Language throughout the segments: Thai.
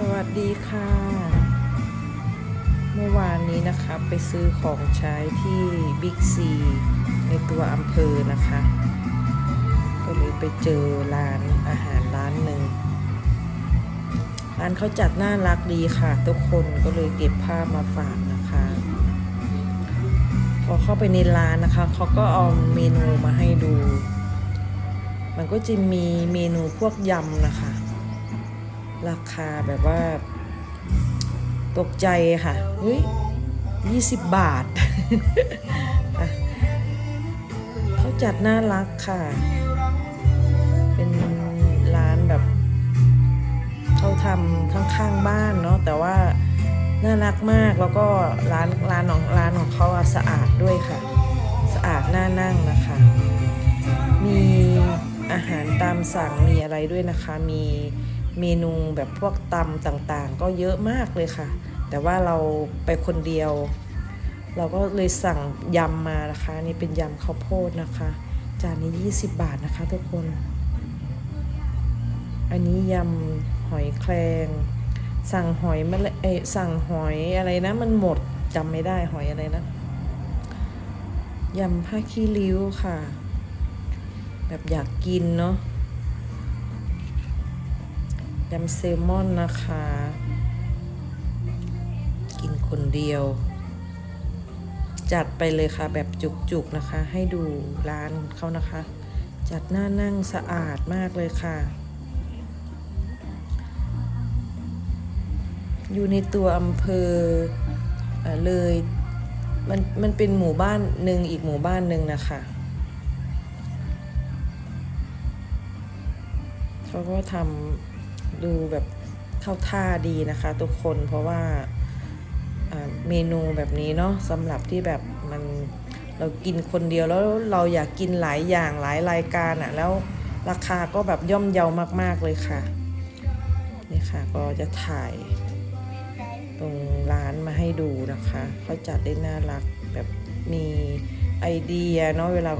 สวัสดีค่ะ เมื่อวานนี้นะคะไปซื้อของใช้ที่บิ๊กซีในตัวอำเภอนะคะ ก็เลยไปเจอร้านอาหารร้านหนึ่งร้านเขาจัดน่ารักดีค่ะ ทุกคนก็เลยเก็บภาพมาฝากนะคะ พอเข้าไปในร้านนะคะเขาก็เอาเมนูมาให้ดู มันก็จะมีเมนูพวกยำนะคะ ราคาแบบว่า ตกใจค่ะเฮ้ยยี่สิบบาท เขาจัดน่ารักค่ะ เป็นร้านแบบเขาทำข้างๆบ้านเนาะแต่ว่าน่ารักมากแล้วก็ร้านร้านของร้านของเขาสะอาดด้วยค่ะ สะอาดน่านั่งนะคะ มีอาหารตามสั่งมีอะไรด้วยนะคะมี เมนูแบบพวกตำต่างๆ ก็เยอะมากเลยค่ะ แต่ว่าเราไปคนเดียว เราก็เลยสั่งยำมานะคะ นี่เป็นยำข้าวโพดนะคะ จานนี้ 20 บาทนะคะทุกคน อันนี้ยำหอยแครงสั่งหอยมาเลยเอยสั่งหอยอะไรนะ มันหมดจำไม่ได้หอยอะไรนะยำผ้าขี้ริ้วค่ะ แบบอยากกินเนาะ ยำเซลมอนนะคะ กินคนเดียว จัดไปเลยค่ะแบบจุกๆนะคะ ให้ดูร้านเขานะคะ จัดหน้านั่งสะอาดมากเลยค่ะ อยู่ในตัวอำเภอเออเลยมันมันเป็นหมู่บ้านหนึ่งอีกหมู่บ้านหนึ่งนะคะเขาก็ทำ ดูแบบเข้าท่าดีนะคะทุกคนเพราะว่าเมนูแบบนี้เนาะสำหรับที่แบบมันเรากินคนเดียวแล้วเราอยากกินหลายอย่างหลายรายการอะ่ะแล้วราคาก็แบบย่อมเยาวมาก ๆ เลยค่ะนี่ค่ะก็จะถ่ายตรงร้านมาให้ดูนะคะเขาจัดได้น่ารักแบบมีไอเดียเนาะเวลา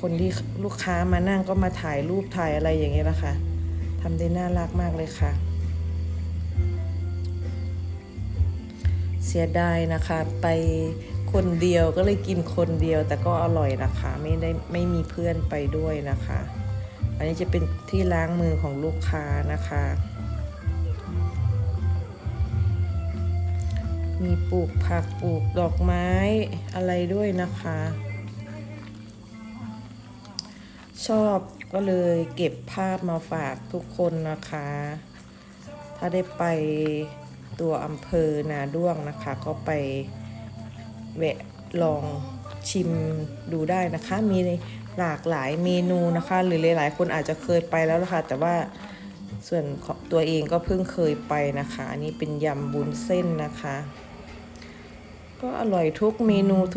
คนที่ลูกค้ามานั่งก็มาถ่ายรูปถ่ายอะไรอย่างเงี้ยนะคะ ทำได้น่ารักมากเลยค่ะ เสียดายนะคะ ไปคนเดียวก็เลยกินคนเดียว แต่ก็อร่อยนะคะ ไม่ได้ไม่มีเพื่อนไปด้วยนะคะ อันนี้จะเป็นที่ล้างมือของลูกค้านะคะ มีปลูกผักปลูกดอกไม้อะไรด้วยนะคะ ชอบ ก็เลยเก็บภาพมาฝากทุกคนนะคะ ถ้าได้ไปตัวอำเภอนาด้วงนะคะ ก็ไปแวะลองชิมดูได้นะคะ มีหลากหลายเมนูนะคะ หรือหลายๆ คนอาจจะเคยไปแล้วล่ะค่ะแต่ว่าส่วนของตัวเองก็เพิ่งเคยไปนะคะ อันนี้เป็นยำบุญเส้นนะคะ ก็อร่อยทุกเมนูทุก